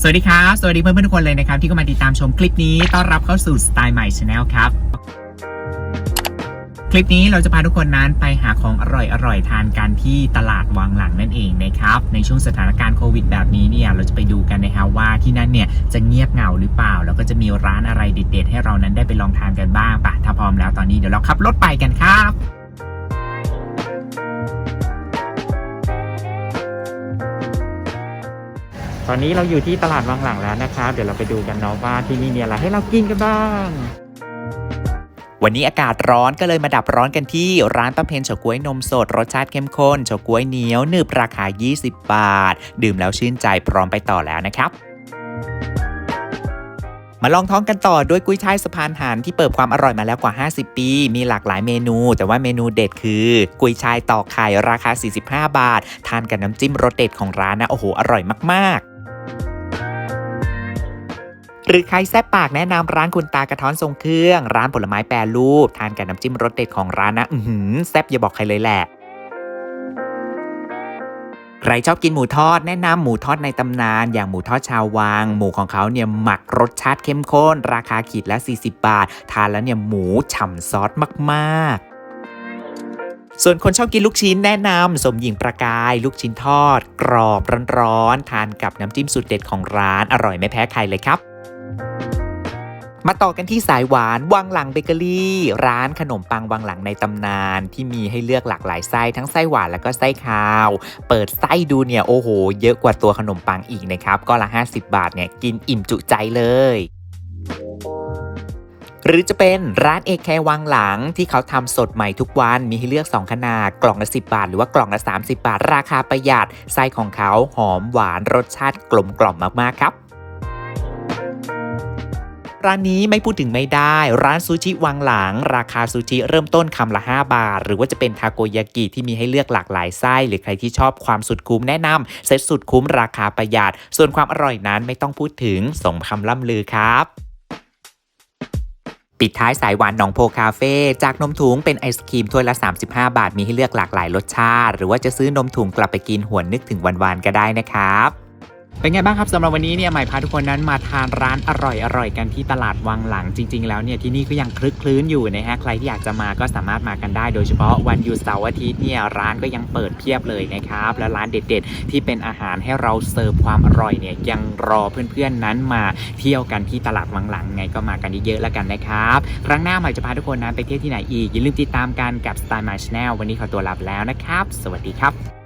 สวัสดีครับ สวัสดีเพื่อนๆทุกคนเลยนะครับ ที่เข้ามาติดตามชมคลิปนี้ต้อนรับเข้าสู่สไตล์ใหม่ชาแนลครับ คลิปนี้เราจะพาทุกคนนั้นไปหาของอร่อยๆทานกันที่ตลาดวังหลังนั่นเองนะครับ ในช่วงสถานการณ์โควิดแบบนี้เนี่ยเราจะไปดูกันนะครับว่าที่นั่นเนี่ยจะเงียบเหงาหรือเปล่า แล้วก็จะมีร้านอะไรเด็ดๆให้เรานั้นได้ไปลองทานกันบ้างปะถ้าพร้อมแล้วตอนนี้เดี๋ยวเราขับรถไปกันครับ ตอนนี้เราอยู่ที่ตลาดวังหลังแล้วนะครับเดี๋ยวเราไปดูกันเนาะว่าที่นี่มีอะไรให้เรากินกันบ้าง วันนี้อากาศร้อนก็เลยมาดับร้อนกันที่ร้านป้าเพนเฉาก๊วยนมสดรสชาติเข้มข้นเฉาก๊วยเหนียวหนึบราคา 20 บาท ดื่มแล้วชื่นใจพร้อมไปต่อแล้วนะครับมาลองท้องกันต่อด้วยกุ้ยช่ายสะพานหันที่เปิดความอร่อยมาแล้วกว่า 50 ปี มีหลากหลายเมนู แต่ว่าเมนูเด็ดคือ กุ้ยช่ายตอกไข่ราคา 45 บาท ทานกับน้ำจิ้มรสเด็ดของร้านนะ โอ้โห อร่อยมาก ๆ หรือใครแซ่บปากแนะนำร้านคุณตากระท้อนทรงเครื่อง ร้านผลไม้แปรรูป ทานกับน้ำจิ้มรสเด็ดของร้านนะ อืแซ่บอย่าบอกใครเลยแหละใครชอบกินหมูทอดแนะนำหมูทอดในตำนาน อย่างหมูทอดชาววัง หมูของเขาเนี่ยหมักรสชาติเข้มข้น ราคาขีดละ 40 บาท ทานแล้วเนี่ยหมูฉ่ำซอสมาก ๆ ส่วนคนชอบกินลูกชิ้นแนะนำสมหญิงประกาย ลูกชิ้นทอด กรอบร้อนๆทานกับน้ำจิ้มสุดเด็ดของร้านอร่อยไม่แพ้ใครเลยครับ มาต่อกันที่สายหวานวังหลังเบเกอรี่ ร้านขนมปังวังหลังในตำนาน ที่มีให้เลือกหลากหลายไส้ทั้งไส้หวานแล้วก็ไส้คาว เปิดไส้ดูเนี่ยโอ้โห เยอะกว่าตัวขนมปังอีกนะครับก็ละ 50 บาทเนี่ยกินอิ่มจุใจเลยหรือจะเป็นร้านเอกแคร์วังหลังที่เขาทำสดใหม่ทุกวันมีให้เลือก 2 ขนาด กล่องละ 10 บาท หรือว่ากล่องละ 30 บาท ราคาประหยัดไส้ของเขาหอมหวานรสชาติกลมกล่อมมากๆครับ ร้านนี้ไม่พูดถึงไม่ได้ ร้านซูชิวังหลัง ราคาซูชิเริ่มต้นคำละ 5 บาท หรือว่าจะเป็นทาโกยากิที่มีให้เลือกหลากหลายไส้ หรือใครที่ชอบความสุดคุ้มแนะนำเซ็ตสุดคุ้มราคาประหยัด ส่วนความอร่อยนั้นไม่ต้องพูดถึงสมคำล่ำลือครับปิดท้ายสายหวานหนองโพคาเฟ่จากนมถุงเป็นไอศครีมถ้วยละ 35 บาทมีให้เลือกหลากหลายรสชาติ หรือว่าจะซื้อนมถุงกลับไปกินหวนนึกถึงวันๆก็ได้นะครับ เป็นไงบ้างครับสำหรับวันนี้เนี่ยใหม่พาทุกคนนั้นมาทานร้านอร่อยๆกันที่ตลาดวังหลังจริง ๆ แล้วเนี่ยที่นี่ก็ยังคลึกคลื้นอยู่นะฮะใครที่อยากจะมาก็สามารถมากันได้ โดยเฉพาะวันหยุดเสาร์อาทิตย์เนี่ยร้านก็ยังเปิดเพียบเลยนะครับและร้านเด็ด ๆ ที่เป็นอาหารให้เราเสิร์ฟความอร่อยเนี่ยยังรอเพื่อนๆนั้นมาเที่ยวกันที่ตลาดวังหลังไงก็มากันเยอะๆแล้วกันนะครับครั้งหน้าใหม่จะพาทุกคนนั้นไปเที่ยวที่ไหนอีกอย่าลืมติดตามกันกับ Style My Channel วันนี้ขอตัวลาไปแล้วนะครับ สวัสดีครับ